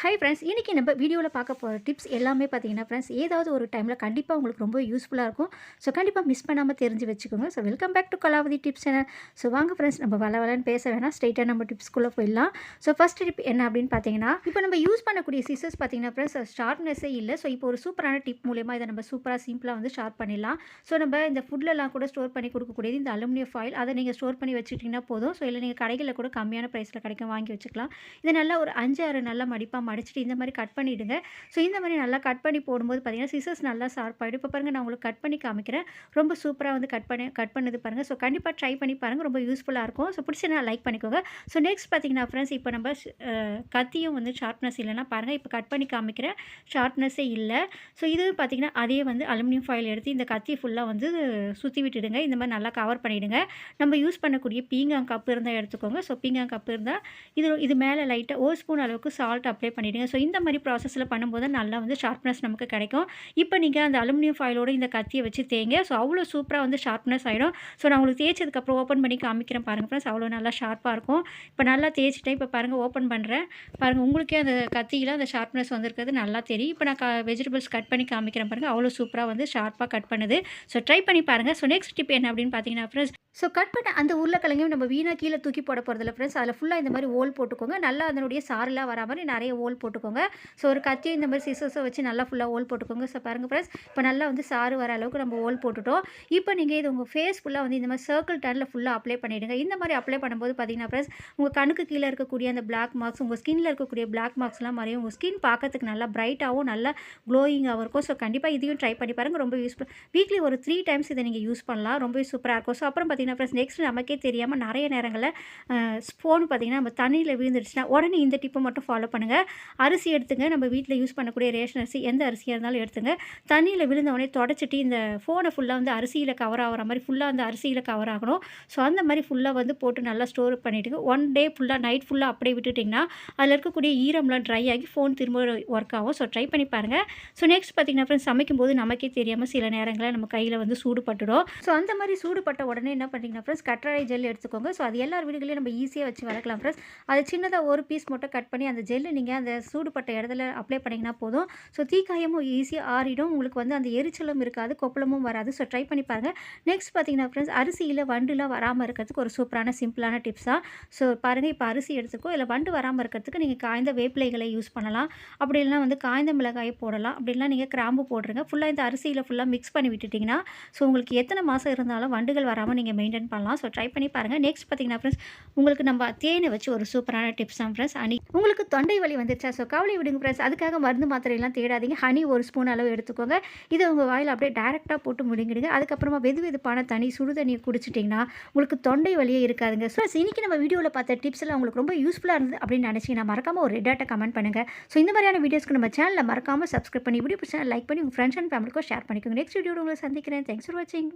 Hi friends இன்றைக்கி நம்ம வீடியோவில் பார்க்க போகிற டிப்ஸ் எல்லாமே பார்த்தீங்கன்னா ஃப்ரெண்ட்ஸ் ஏதாவது ஒரு டைமில் கண்டிப்பாக உங்களுக்கு ரொம்ப யூஸ்ஃபுல்லாக இருக்கும். ஸோ கண்டிப்பாக மிஸ் பண்ணாமல் தெரிஞ்சு வச்சுக்கோங்க. So welcome back to Kalavathi tips channel so வாங்க ஃப்ரெண்ட்ஸ் நம்ம வள வளன்னு பேச வேணாம். ஸ்ட்ரைட்டாக நம்ம டிப்ஸ்க்குள்ளே போயிடலாம். ஸோ ஃபஸ்ட் டிப் என்ன அப்படின்னு பார்த்தீங்கன்னா இப்போ நம்ம யூஸ் பண்ணக்கூடிய சிசர்ஸ் பார்த்தீங்கன்னா ஃப்ரெண்ட்ஸ் ஷார்ப்னஸ்ஸே இல்லை. ஸோ இப்போ ஒரு சூப்பரான டிப் மூலயமா இதை நம்ம சூப்பராக சிம்பிளாக வந்து ஷார்ப் பண்ணிடலாம். ஸோ நம்ம இந்த ஃபுட்லலாம் கூட ஸ்டோர் பண்ணி கொடுக்கக்கூடியது இந்த அலுமினியம் ஃபாயில் அதை நீங்கள் ஸ்டோர் பண்ணி வச்சுக்கிட்டிங்கன்னா போதும். ஸோ இல்லை நீங்கள் கடைகளில் கூட கம்மியான ப்ரைஸில் கிடைக்கும் வாங்கி வச்சுக்கலாம். இதை நல்லா ஒரு அஞ்சு ஆறு நல்லா மடிப்பாக மடிச்சுட்டு இந்த மாதிரி கட் பண்ணிவிடுங்க ஸோ இந்த மாதிரி நல்லா கட் பண்ணி போடும்போது பார்த்தீங்கன்னா சிசர்ஸ் நல்லா ஷார்ப் ஆகிடும் இப்போ பாருங்கள் நான் உங்களுக்கு கட் பண்ணி காமிக்கிறேன். ரொம்ப சூப்பராக வந்து கட் பண்ணி கட் பண்ணது பாருங்கள் ஸோ கண்டிப்பாக ட்ரை பண்ணி பாருங்கள் ரொம்ப யூஸ்ஃபுல்லாக இருக்கும். ஸோ பிடிச்சி நான் லைக் பண்ணிக்கோங்க. ஸோ நெக்ஸ்ட் பார்த்தீங்கன்னா ஃப்ரெண்ட்ஸ் இப்போ நம்ம கத்தியும் வந்து ஷார்ப்னஸ் இல்லைன்னா பாருங்கள் இப்போ கட் பண்ணி காமிக்கிறேன். ஷார்ப்னஸ்ஸே இல்லை. ஸோ இது பார்த்தீங்கன்னா அதே வந்து அலுமினியம் ஃபாயில் எடுத்து இந்த கத்தி ஃபுல்லாக வந்து சுற்றி விட்டுடுங்க. இந்த மாதிரி நல்லா கவர் பண்ணிவிடுங்க நம்ம யூஸ் பண்ணக்கூடிய பீங்காங் கப்பு இருந்தால் எடுத்துக்கோங்க. ஸோ பீங்காங் கப்பு இருந்தால் இது இது மேலே லைட்டாக ஒரு ஸ்பூன் அளவுக்கு சால்ட் அப்ளை பண்ணிவிடுங்க ஸோ இந்த மாதிரி ப்ராசஸில் பண்ணும்போது நல்லா வந்து ஷார்ப்னஸ் நமக்கு கிடைக்கும். இப்போ நீங்கள் அந்த அலுமினியம் ஃபாயிலோட இந்த கத்தியை வச்சு தேங்க ஸோ அவ்வளோ சூப்பராக வந்து ஷார்ப்னஸ் ஆகிடும் ஸோ நான் உங்களுக்கு தேய்ச்சதுக்கப்புறம் ஓப்பன் பண்ணி காமிக்கிறேன் பாருங்கள் ஃப்ரெண்ட்ஸ் அவ்வளோ நல்லா ஷார்ப்பாக இருக்கும். இப்போ நல்லா தேய்ச்சிட்டேன். இப்போ பாருங்கள் ஓப்பன் பண்ணுறேன் பாருங்கள் உங்களுக்கே அந்த கத்தியில் அந்த ஷார்ப்னஸ் வந்திருக்கிறது நல்லா தெரியும். இப்போ நான் வெஜிடபிள்ஸ் கட் பண்ணி காமிக்கிறேன் பாருங்கள் அவ்வளோ சூப்பராக வந்து ஷார்ப்பாக கட் பண்ணுது. ஸோ ட்ரை பண்ணி பாருங்கள் ஸோ நெக்ஸ்ட் டிப் என்ன அப்படின்னு பார்த்தீங்கன்னா ஃப்ரெண்ட்ஸ் ஸோ கட் பண்ண அந்த உருளைக்கிழங்கையும் நம்ம வீணாக கீழே தூக்கி போட போகிறதில்ல ஃப்ரெண்ட்ஸ் அதில் ஃபுல்லாக இந்த மாதிரி ஓல் போட்டுக்கோங்க. நல்லா அதனுடைய சாரெலாம் வரா மாதிரி நிறைய ஓல் ஓல் போட்டுக்கோங்க. ஸோ ஒரு கத்தி இந்த மாதிரி சிசர்ஸை வச்சு நல்லா ஃபுல்லாக ஓல் போட்டுக்கோங்க. ஸோ பாருங்கள் ஃப்ரெண்ட்ஸ் இப்போ நல்லா வந்து சாறு வர அளவுக்கு நம்ம ஓல் போட்டுட்டோம். இப்போ நீங்கள் இது உங்கள் ஃபேஸ் ஃபுல்லாக வந்து இந்த மாதிரி சர்க்கிள் டர்னில் ஃபுல்லாக அப்ளை பண்ணிவிடுங்க இந்த மாதிரி அப்ளை பண்ணும்போது பார்த்தீங்கன்னா ஃப்ரெண்ட்ஸ் உங்கள் கணுக்கு கீழே இருக்கக்கூடிய அந்த பிளாக் மார்க்ஸ் உங்கள் ஸ்கின்னில் இருக்கக்கூடிய பிளாக் மார்க்ஸ்லாம் மறையும். உங்கள் ஸ்கின் பார்க்கறதுக்கு நல்லா பிரைட்டாகவும் நல்லா க்ளோயிங்காகவும் இருக்கும். ஸோ கண்டிப்பாக இதையும் ட்ரை பண்ணி பாருங்கள் ரொம்ப யூஸ்ஃபுல் வீக்லி ஒரு த்ரீ டைம்ஸ் இதை நீங்கள் யூஸ் பண்ணலாம். ரொம்ப சூப்பராக இருக்கும். ஸோ அப்புறம் பார்த்தீங்கன்னா ஃப்ரெண்ட்ஸ் நெக்ஸ்ட் நமக்கே தெரியாமல் நிறைய நேரங்களில் ஸ்போன் பார்த்தீங்கன்னா நம்ம தண்ணியில் விழுந்துடுச்சுன்னா உடனே இந்த டிப்பை மட்டும் ஃபாலோ பண்ணுங்கள் அரிசி எடுத்துங்க. நம்ம வீட்டில் யூஸ் பண்ணக்கூடிய ரேஷன் அரிசி எந்த அரிசியாக இருந்தாலும் எடுத்துங்க. தண்ணியில் விழுந்தவொடனே தொடச்சிட்டு இந்த ஃபோனை ஃபுல்லாக வந்து அரிசியில் கவர் ஆகிற மாதிரி ஃபுல்லாக அந்த அரிசியில் கவர் ஆகணும். ஸோ அந்த மாதிரி ஃபுல்லாக வந்து போட்டு நல்லா ஸ்டோர் பண்ணிவிட்டு ஒன் டே ஃபுல்லாக நைட் ஃபுல்லாக அப்படியே விட்டுட்டிங்கன்னா அதில் இருக்கக்கூடிய ஈரம்லாம் ட்ரை ஆகி ஃபோன் திரும்ப ஒர்க் ஆகும். ஸோ ட்ரை பண்ணி பாருங்கள் ஸோ நெக்ஸ்ட் பார்த்தீங்கன்னா ஃப்ரெண்ட்ஸ் சமைக்கும்போது நமக்கே தெரியாமல் சில நேரங்களில் நம்ம கையில் வந்து சூடுபட்டுடும். ஸோ அந்த மாதிரி சூடுபட்ட உடனே என்ன பண்ணிங்கன்னா ஃப்ரெண்ட்ஸ் கற்றாழை ஜெல் எடுத்துக்கோங்க. ஸோ அது எல்லார் வீடுகளையும் நம்ம ஈஸியாக வச்சு வளர்க்கலாம் ஃப்ரெண்ட்ஸ் அது சின்னதாக ஒரு பீஸ் மட்டும் கட் பண்ணி அந்த ஜெல்லு நீங்கள் அந்த சூடுபட்ட இடத்துல அப்ளை பண்ணிங்கன்னா போதும். ஸோ தீக்காயமும் ஈஸியாக ஆறிடும். உங்களுக்கு வந்து அந்த எரிச்சலும் இருக்காது கொப்பளமும் வராது. ஸோ ட்ரை பண்ணி பாருங்கள் நெக்ஸ்ட் பார்த்தீங்கன்னா ஃப்ரெண்ட்ஸ் அரிசியில் வண்டுலாம் வராமல் இருக்கிறதுக்கு ஒரு சூப்பரான சிம்பிளான டிப்ஸ் தான் ஸோ பாருங்கள் இப்போ அரிசி எடுத்துக்கோ இல்லை வண்டு வராமல் இருக்கிறதுக்கு நீங்கள் காய்ந்த வேப்பிலைகளை யூஸ் பண்ணலாம். அப்படி இல்லைனா வந்து காய்ந்த மிளகாயை போடலாம். அப்படி இல்லைனா நீங்கள் கிராம்பு போடுறீங்க ஃபுல்லாக இந்த அரிசியில் ஃபுல்லாக மிக்ஸ் பண்ணி விட்டுட்டிங்கன்னா ஸோ உங்களுக்கு எத்தனை மாதம் இருந்தாலும் வண்டுகள் வராமல் நீங்கள் மெயின்டைன் பண்ணலாம். ஸோ ட்ரை பண்ணி பாருங்கள் நெக்ஸ்ட் பார்த்தீங்கன்னா ஃப்ரெண்ட்ஸ் உங்களுக்கு நம்ம தேனை வச்சு ஒரு சூப்பரான டிப்ஸ் தான் ஃப்ரெண்ட்ஸ் அனி உங்களுக்கு தொண்டை வலி வந்து வந்துருச்சா? ஸோ கவலை விடுங்க ஃப்ரெண்ட்ஸ் அதுக்காக மருந்து மாத்திரையெல்லாம் தேடாதீங்க. ஹனி ஒரு ஸ்பூன் அளவு எடுத்துக்கோங்க. இதை உங்கள் வாயில் அப்படியே டேரெக்டாக போட்டு முடிங்கிடுங்க. அதுக்கப்புறமா வெது வெதுப்பான தண்ணி சுடு தண்ணியை குடிச்சிட்டிங்கன்னா உங்களுக்கு தொண்டை வலியே இருக்காதுங்க. ஸோ இன்றைக்கி நம்ம வீடியோவில் பார்த்த டிப்ஸ் எல்லாம் உங்களுக்கு ரொம்ப யூஸ்ஃபுல்லாக இருந்தது அப்படின்னு நினச்சிங்கன்னா மறக்காமல் ஒரு ரெட்டாட்ட கமெண்ட் பண்ணுங்கள் ஸோ இந்த மாதிரியான வீடியோஸ்க்கு நம்ம சேனலில் மறக்காமல் சப்ஸ்கிரைப் பண்ணி வீடியோ பிடிச்சா லைக் பண்ணி உங்கள் ஃப்ரெண்ட்ஸ் அண்ட் ஃபேமிலிக்கும் ஷேர் பண்ணிக்கோங்க. நெக்ஸ்ட் வீடியோ உங்களை சந்திக்கிறேன். தேங்க்ஸ் ஃபார் வாட்சிங்